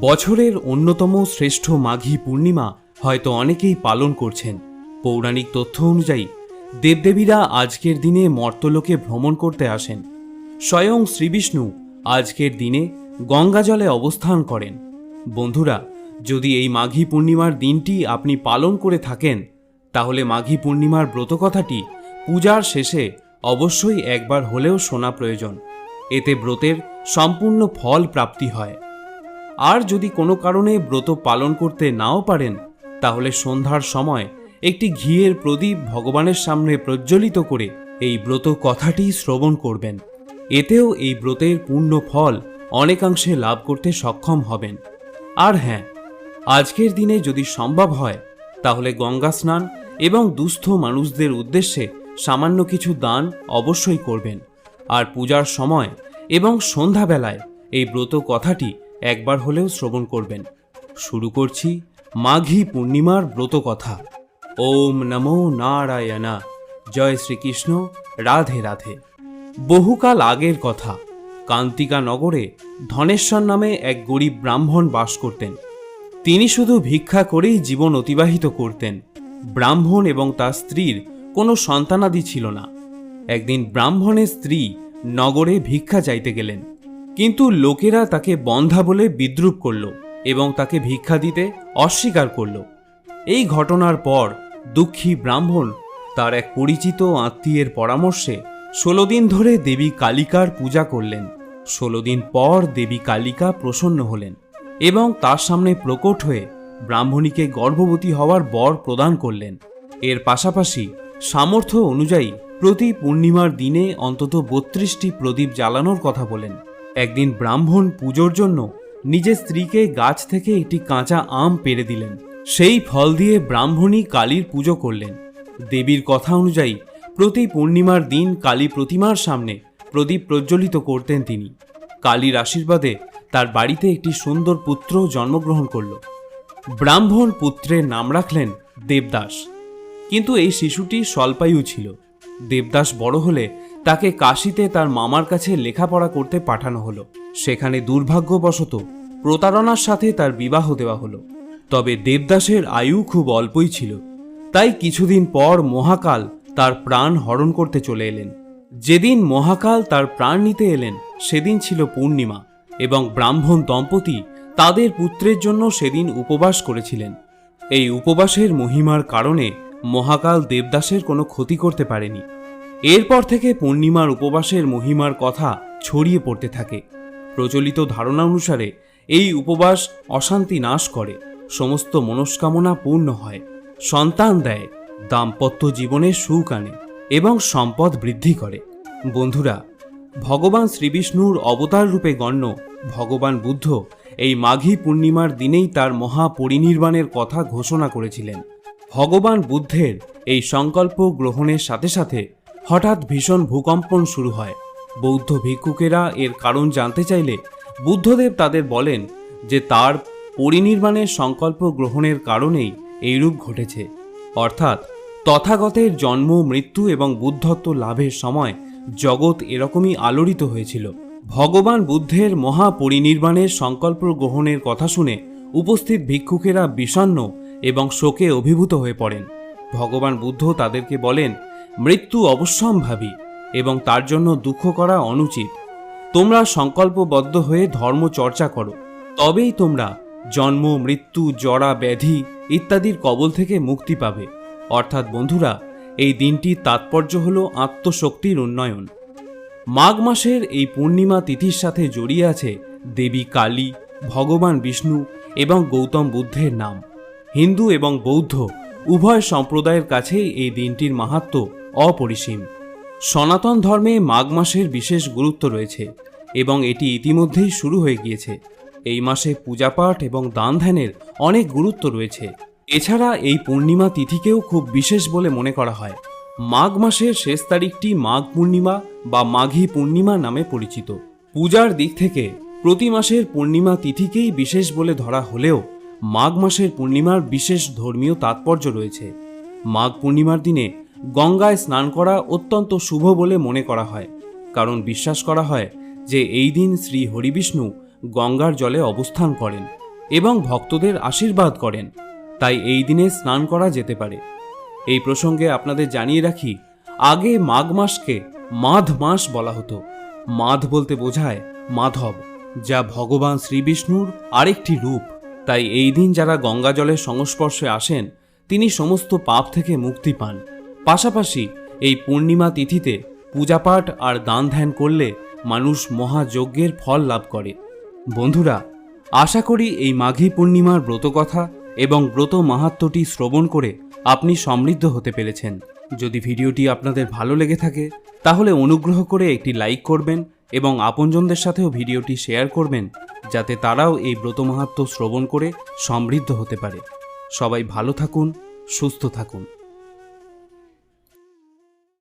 বছরের অন্যতম শ্রেষ্ঠ মাঘী পূর্ণিমা হয়তো অনেকেই পালন করছেন। পৌরাণিক তথ্য অনুযায়ী, দেবদেবীরা আজকের দিনে মর্তলোকে ভ্রমণ করতে আসেন। স্বয়ং শ্রীবিষ্ণু আজকের দিনে গঙ্গা জলে অবস্থান করেন। বন্ধুরা, যদি এই মাঘী পূর্ণিমার দিনটি আপনি পালন করে থাকেন, তাহলে মাঘী পূর্ণিমার ব্রতকথাটি পূজার শেষে অবশ্যই একবার হলেও শোনা প্রয়োজন। এতে ব্রতের সম্পূর্ণ ফল প্রাপ্তি হয়। আর যদি কোনো কারণে ব্রত পালন করতে নাও পারেন, তাহলে সন্ধ্যার সময় একটি ঘিয়ের প্রদীপ ভগবানের সামনে প্রজ্বলিত করে এই ব্রত কথাটি শ্রবণ করবেন। এতেও এই ব্রতের পূর্ণ ফল অনেকাংশে লাভ করতে সক্ষম হবেন। আর হ্যাঁ আজকের দিনে যদি সম্ভব হয়, তাহলে গঙ্গা স্নান এবং দুস্থ মানুষদের উদ্দেশ্যে সামান্য কিছু দান অবশ্যই করবেন। আর পূজার সময় এবং সন্ধ্যাবেলায় এই ব্রত কথাটি একবার হলেও শ্রবণ করবেন। শুরু করছি মাঘী পূর্ণিমার ব্রত কথা। ওম নমো নারায়ণা। জয় শ্রীকৃষ্ণ। রাধে রাধে। বহুকাল আগের কথা। কান্তিকা নগরে ধনেশ্বর নামে এক গরিব ব্রাহ্মণ বাস করতেন। তিনি শুধু ভিক্ষা করেই জীবন অতিবাহিত করতেন। ব্রাহ্মণ এবং তার স্ত্রীর কোনো সন্তানাদি ছিল না। একদিন ব্রাহ্মণের স্ত্রী নগরে ভিক্ষা চাইতে গেলেন। কিন্তু লোকেরা তাকে বন্ধা বলে বিদ্রুপ করল এবং তাকে ভিক্ষা দিতে অস্বীকার করল। এই ঘটনার পর দুঃখী ব্রাহ্মণ তার এক পরিচিত আত্মীয়ের পরামর্শে ষোলো দিন ধরে দেবী কালিকার পূজা করলেন। ষোলো দিন পর দেবী কালিকা প্রসন্ন হলেন এবং তার সামনে প্রকট হয়ে ব্রাহ্মণীকে গর্ভবতী হওয়ার বর প্রদান করলেন। এর পাশাপাশি সামর্থ্য অনুযায়ী প্রতি পূর্ণিমার দিনে অন্তত বত্রিশটি প্রদীপ জ্বালানোর কথা বলেন। একদিন ব্রাহ্মণ পুজোর জন্য নিজের স্ত্রীকে গাছ থেকে একটি কাঁচা আম পেরে দিলেন। সেই ফল দিয়ে ব্রাহ্মণী কালীর পুজো করলেন। দেবীর কথা অনুযায়ী প্রতি পূর্ণিমার দিন কালী প্রতিমার সামনে প্রদীপ প্রজ্বলিত করতেন তিনি। কালীর আশীর্বাদে তার বাড়িতে একটি সুন্দর পুত্র জন্মগ্রহণ করল। ব্রাহ্মণ পুত্রের নাম রাখলেন দেবদাস। কিন্তু এই শিশুটি স্বল্পায়ু ছিল। দেবদাস বড় হলে তাকে কাশিতে তার মামার কাছে লেখাপড়া করতে পাঠানো হলো। সেখানে দুর্ভাগ্যবশত প্রতারণার সাথে তার বিবাহ দেওয়া হলো। তবে দেবদাসের আয়ু খুব অল্পই ছিল। তাই কিছুদিন পর মহাকাল তার প্রাণ হরণ করতে চলে এলেন। যেদিন মহাকাল তার প্রাণ নিতে এলেন, সেদিন ছিল পূর্ণিমা এবং ব্রাহ্মণ দম্পতি তাদের পুত্রের জন্য সেদিন উপবাস করেছিলেন। এই উপবাসের মহিমার কারণে মহাকাল দেবদাসের কোনো ক্ষতি করতে পারেনি। এরপর থেকে পূর্ণিমার উপবাসের মহিমার কথা ছড়িয়ে পড়তে থাকে। প্রচলিত ধারণা অনুসারে এই উপবাস অশান্তি নাশ করে, সমস্ত মনস্কামনা পূর্ণ হয়, সন্তান দেয়, দাম্পত্য জীবনে সুখ আনে এবং সম্পদ বৃদ্ধি করে। বন্ধুরা, ভগবান শ্রীবিষ্ণুর অবতার রূপে গণ্য ভগবান বুদ্ধ এই মাঘী পূর্ণিমার দিনেই তার মহাপরিনির্বাণের কথা ঘোষণা করেছিলেন। ভগবান বুদ্ধের এই সংকল্প গ্রহণের সাথে সাথে হঠাৎ ভীষণ ভূকম্পন শুরু হয়। বৌদ্ধ ভিক্ষুকেরা এর কারণ জানতে চাইলে বুদ্ধদেব তাদের বলেন যে তার পরিনির্বাণের সংকল্প গ্রহণের কারণেই এইরূপ ঘটেছে। অর্থাৎ তথাগতের জন্ম, মৃত্যু এবং বুদ্ধত্ব লাভের সময় জগৎ এরকমই আলোড়িত হয়েছিল। ভগবান বুদ্ধের মহাপরিনির্বাণের সংকল্প গ্রহণের কথা শুনে উপস্থিত ভিক্ষুকেরা বিষণ্ণ এবং শোকে অভিভূত হয়ে পড়েন। ভগবান বুদ্ধ তাদেরকে বলেন মৃত্যু অবশ্যম্ভাবী এবং তার জন্য দুঃখ করা অনুচিত। তোমরা সংকল্পবদ্ধ হয়ে ধর্ম চর্চা করো। তবেই তোমরা জন্ম, মৃত্যু, জরা, ব্যাধি ইত্যাদির কবল থেকে মুক্তি পাবে। অর্থাৎ বন্ধুরা, এই দিনটির তাৎপর্য হল আত্মশক্তির উন্নয়ন। মাঘ মাসের এই পূর্ণিমা তিথির সাথে জড়িয়ে আছে দেবী কালী, ভগবান বিষ্ণু এবং গৌতম বুদ্ধের নাম। হিন্দু এবং বৌদ্ধ উভয় সম্প্রদায়ের কাছেই এই দিনটির মাহাত্ম অপরিসীম। সনাতন ধর্মে মাঘ মাসের বিশেষ গুরুত্ব রয়েছে এবং এটি ইতিমধ্যেই শুরু হয়ে গিয়েছে। এই মাসে পূজাপাঠ এবং দান ধ্যানের অনেক গুরুত্ব রয়েছে। এছাড়া এই পূর্ণিমা তিথিকেও খুব বিশেষ বলে মনে করা হয়। মাঘ মাসের শেষ তারিখটি মাঘ পূর্ণিমা বা মাঘী পূর্ণিমা নামে পরিচিত। পূজার দিক থেকে প্রতি মাসের পূর্ণিমা তিথিকেই বিশেষ বলে ধরা হলেও মাঘ মাসের পূর্ণিমার বিশেষ ধর্মীয় তাৎপর্য রয়েছে। মাঘ পূর্ণিমার দিনে গঙ্গায় স্নান করা অত্যন্ত শুভ বলে মনে করা হয়। কারণ বিশ্বাস করা হয় যে এই দিন শ্রী হরিবিষ্ণু গঙ্গার জলে অবস্থান করেন এবং ভক্তদের আশীর্বাদ করেন। তাই এই দিনে স্নান করা যেতে পারে। এই প্রসঙ্গে আপনাদের জানিয়ে রাখি, আগে মাঘ মাসকে মাধ মাস বলা হতো। মাধ বলতে বোঝায় মাধব, যা ভগবান শ্রীবিষ্ণুর আরেকটি রূপ। তাই এই দিন যারা গঙ্গা জলের সংস্পর্শে আসেন, তিনি সমস্ত পাপ থেকে মুক্তি পান। পাশাপাশি এই পূর্ণিমা তিথিতে পূজাপাঠ আর দান ধ্যান করলে মানুষ মহাযজ্ঞের ফল লাভ করে। বন্ধুরা, আশা করি এই মাঘী পূর্ণিমার ব্রতকথা এবং ব্রত মাহাত্ম্যটি শ্রবণ করে আপনি সমৃদ্ধ হতে পেরেছেন। যদি ভিডিওটি আপনাদের ভালো লেগে থাকে, তাহলে অনুগ্রহ করে একটি লাইক করবেন এবং আপনজনদের সাথেও ভিডিওটি শেয়ার করবেন, যাতে তারাও এই ব্রত মাহাত্ম্য শ্রবণ করে সমৃদ্ধ হতে পারে। সবাই ভালো থাকুন, সুস্থ থাকুন।